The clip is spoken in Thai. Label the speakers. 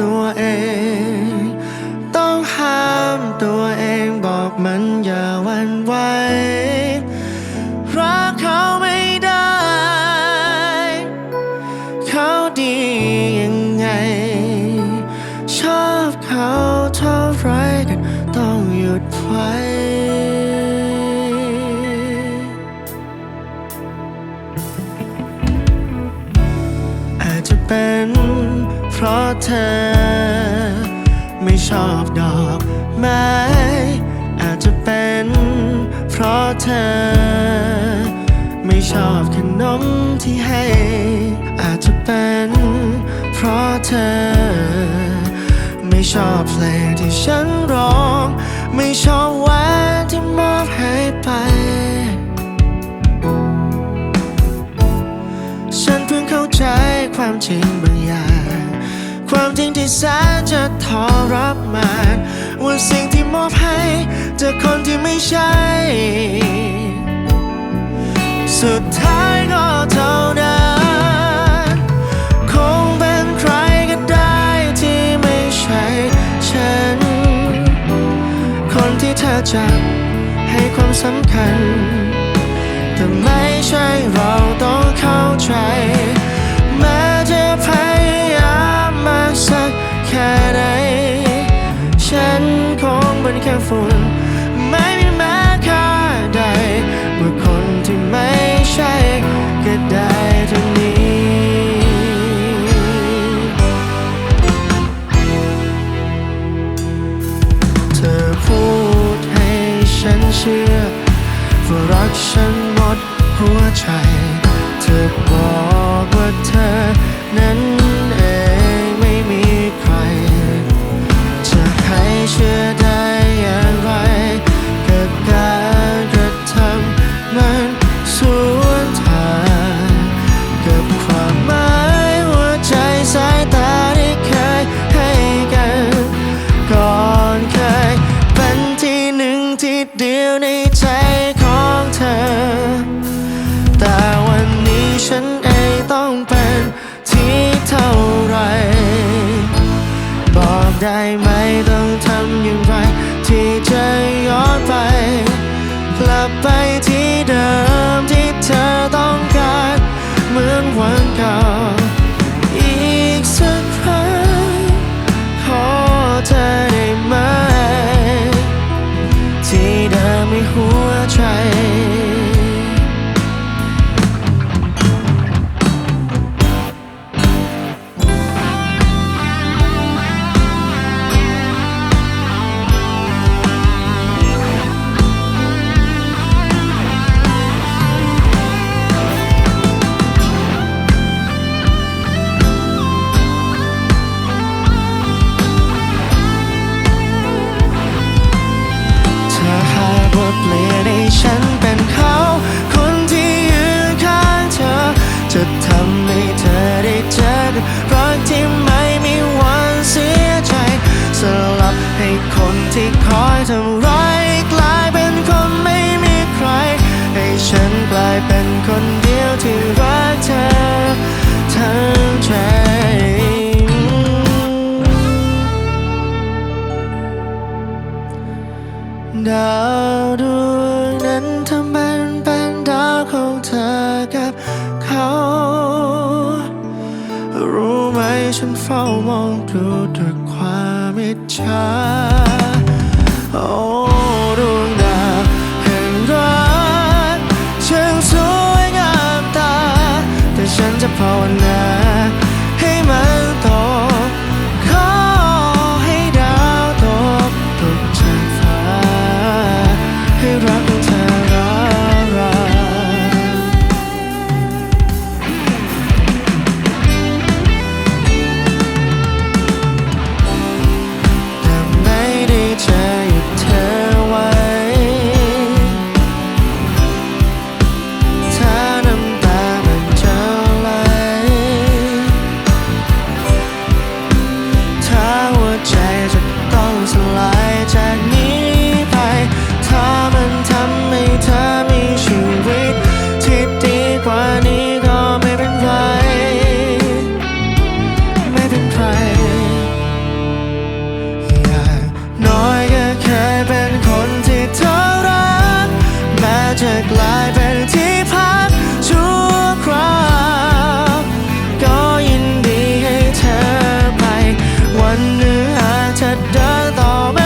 Speaker 1: ตัวเอง ต้องห้ามตัวเองบอกมันอย่าวันไหวรักเขาไม่ได้ เขาดียังไง ชอบเขาเท่าไรกันต้องหยุดไว้อาจจะเป็น ราะเธอ ไม่ชอบดอกไม้อาจจะเป็น เพราะเธอ ไม่ชอบขนมที่ให้ อาจจะเป็น เพราะเธอ ไม่ชอบเพลงที่ฉันร้อง ไม่ชอบแหวนที่มอบให้ไปฉันเพิ่งเข้าใจความจริงบางอย่าง ความจริงที่แสนจะทรมานว่าสิ่งที่มอบให้เจอคนที่ไม่ใช่ สุดท้ายก็เท่านั้นคงเป็นใครก็ได้ที่ไม่ใช่ฉัน คนที่เธอจะให้ความสำคัญ แต่ไม่ใช่เราต้องเข้าใจ คงเป็นแค่ฝุ่นไม่มีแม้ค่าใดเมื่อคนที่ไม่ใช่ก็ได้เท่านี้เธอพูดให้ฉันเชื่อว่ารักฉันหมดหัวใจ เธอบอก เปลี่ยนให้ฉันเป็นเขา คนที่ยืนข้างเธอ จะทำให้เธอได้เจอกับรักที่ไม่มีวันเสียใจ สลับให้คนที่คอยทำร้ายกลายเป็นคนไม่มีใคร ให้ฉันกลายเป็นคนเดียวที่รักเธอทั้งใจดาว รู้ไหมฉันเฝ้ามองดูด้วยความอิจฉาโอ้ดวงดาวแห่งรักช่างสวยงามตา แต่ฉันจะภาวนา ချက်တသော